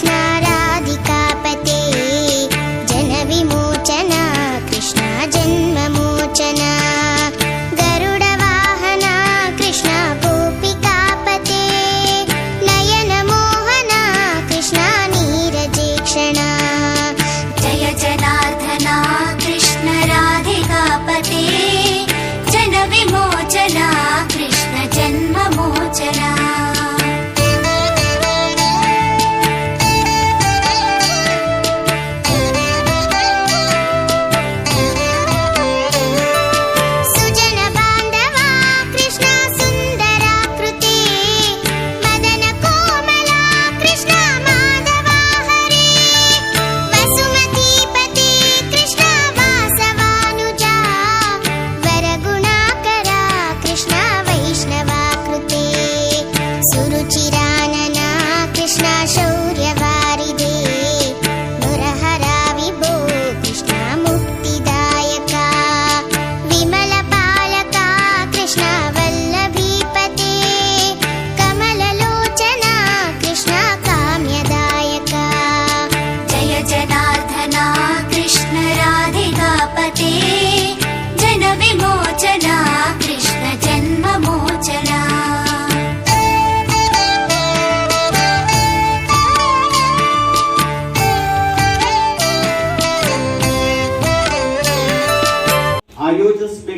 Krishna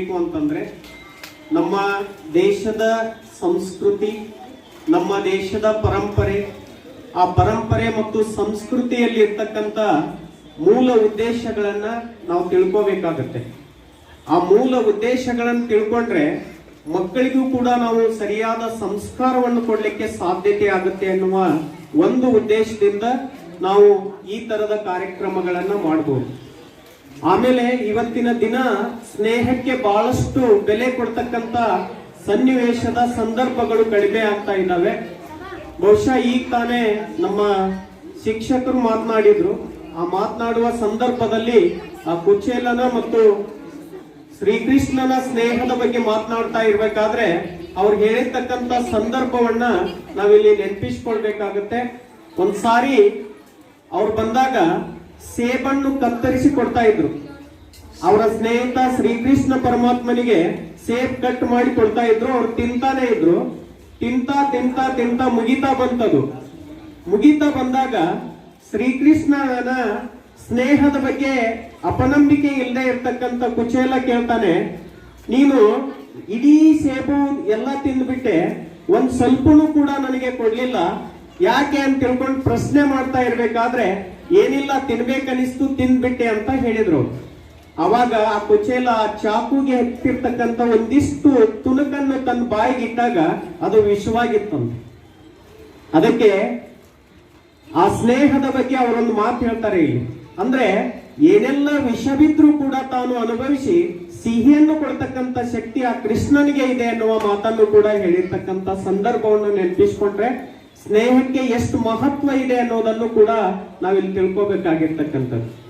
ಆಯೋಜಿಸಬೇಕು ಅಂತಂದ್ರೆ ನಮ್ಮ ದೇಶದ ಸಂಸ್ಕೃತಿ, ನಮ್ಮ ದೇಶದ ಪರಂಪರೆ, ಆ ಪರಂಪರೆ ಮತ್ತು ಸಂಸ್ಕೃತಿಯಲ್ಲಿ ಇರ್ತಕ್ಕಂಥ ಮೂಲ ಉದ್ದೇಶಗಳನ್ನ ನಾವು ತಿಳ್ಕೋಬೇಕಾಗತ್ತೆ. ಆ ಮೂಲ ಉದ್ದೇಶಗಳನ್ನು ತಿಳ್ಕೊಂಡ್ರೆ ಮಕ್ಕಳಿಗೂ ಕೂಡ ನಾವು ಸರಿಯಾದ ಸಂಸ್ಕಾರವನ್ನು ಕೊಡ್ಲಿಕ್ಕೆ ಸಾಧ್ಯತೆ ಆಗುತ್ತೆ ಅನ್ನುವ ಒಂದು ಉದ್ದೇಶದಿಂದ ನಾವು ಈ ತರದ ಕಾರ್ಯಕ್ರಮಗಳನ್ನ ಮಾಡಬಹುದು ಆಮೇಲೆ ಇವತ್ತಿನ ದಿನ ಸ್ನೇಹಕ್ಕೆ ಬಹಳಷ್ಟು ಬೆಲೆ ಕೊಡ್ತಕ್ಕಂತ ಸನ್ನಿವೇಶದ ಸಂದರ್ಭಗಳು ಕಡಿಮೆ ಆಗ್ತಾ ಇದ್ದಾವೆ. ಬಹುಶಃ ಈಗ ತಾನೇ ನಮ್ಮ ಶಿಕ್ಷಕರು ಮಾತನಾಡಿದ್ರು. ಆ ಮಾತನಾಡುವ ಸಂದರ್ಭದಲ್ಲಿ ಆ ಕುಚೇಲನ ಮತ್ತು ಶ್ರೀಕೃಷ್ಣನ ಸ್ನೇಹದ ಬಗ್ಗೆ ಮಾತನಾಡ್ತಾ ಇರ್ಬೇಕಾದ್ರೆ ಅವ್ರು ಹೇಳಿರ್ತಕ್ಕಂತ ಸಂದರ್ಭವನ್ನ ನಾವಿಲ್ಲಿ ನೆನಪಿಸ್ಕೊಳ್ಬೇಕಾಗತ್ತೆ. ಒಂದ್ಸಾರಿ ಅವ್ರು ಬಂದಾಗ ಸೇಬನ್ನು ಕತ್ತರಿಸಿ ಕೊಡ್ತಾ ಇದ್ರು. ಅವರ ಸ್ನೇಹಿತ ಶ್ರೀಕೃಷ್ಣ ಪರಮಾತ್ಮನಿಗೆ ಸೇಬ್ ಕಟ್ ಮಾಡಿ ಕೊಡ್ತಾ ಇದ್ರು. ಅವ್ರು ತಿಂತಾನೆ ಇದ್ರು. ತಿಂತಾ ತಿಂತಾ ತಿಂತಾ ಮುಗಿತಾ ಬಂತದು. ಮುಗಿತಾ ಬಂದಾಗ ಶ್ರೀಕೃಷ್ಣನ ಸ್ನೇಹದ ಬಗ್ಗೆ ಅಪನಂಬಿಕೆ ಇಲ್ಲದೆ ಇರ್ತಕ್ಕಂಥ ಕುಚೇಲ ಕೇಳ್ತಾನೆ, ನೀನು ಇಡೀ ಸೇಬು ಎಲ್ಲ ತಿಂದ್ಬಿಟ್ಟೆ, ಒಂದ್ ಸ್ವಲ್ಪನೂ ಕೂಡ ನನಗೆ ಕೊಡ್ಲಿಲ್ಲ. ಯಾಕೆ ಅಂತ ತಿಳ್ಕೊಂಡು ಪ್ರಶ್ನೆ ಮಾಡ್ತಾ ಇರ್ಬೇಕಾದ್ರೆ, ಏನಿಲ್ಲ ತಿನ್ಬೇಕನಿಸ್ತು ತಿಂದ್ಬಿಟ್ಟೆ ಅಂತ ಹೇಳಿದ್ರು. ಅವಾಗ ಆ ಕುಚೇಲ ಆ ಚಾಕುಗೆ ಹತ್ತಿರ್ತಕ್ಕಂತ ಒಂದಿಷ್ಟು ತುಣುಕನ್ನು ತನ್ನ ಬಾಯಿಗೆ ಇಟ್ಟಾಗ ಅದು ವಿಷವಾಗಿತ್ತಂತೆ ಅದಕ್ಕೆ ಆ ಸ್ನೇಹದ ಬಗ್ಗೆ ಅವರೊಂದು ಮಾತು ಹೇಳ್ತಾರೆ ಇಲ್ಲಿ. ಅಂದ್ರೆ, ಏನೆಲ್ಲ ವಿಷವಿದ್ರೂ ಕೂಡ ತಾನು ಅನುಭವಿಸಿ, ಸಿಹಿಯನ್ನು ಕೊಡ್ತಕ್ಕಂತ ಶಕ್ತಿ ಆ ಕೃಷ್ಣನಿಗೆ ಇದೆ ಅನ್ನುವ ಮಾತನ್ನು ಕೂಡ ಹೇಳಿರ್ತಕ್ಕಂಥ ಸಂದರ್ಭವನ್ನು ನೆನಪಿಸ್ಕೊಂಡ್ರೆ ಸ್ನೇಹಕ್ಕೆ ಎಷ್ಟು ಮಹತ್ವ ಇದೆ ಅನ್ನೋದನ್ನು ಕೂಡ ನಾವಿಲ್ಲಿ ತಿಳ್ಕೊಬೇಕಾಗಿರ್ತಕ್ಕಂಥದ್ದು.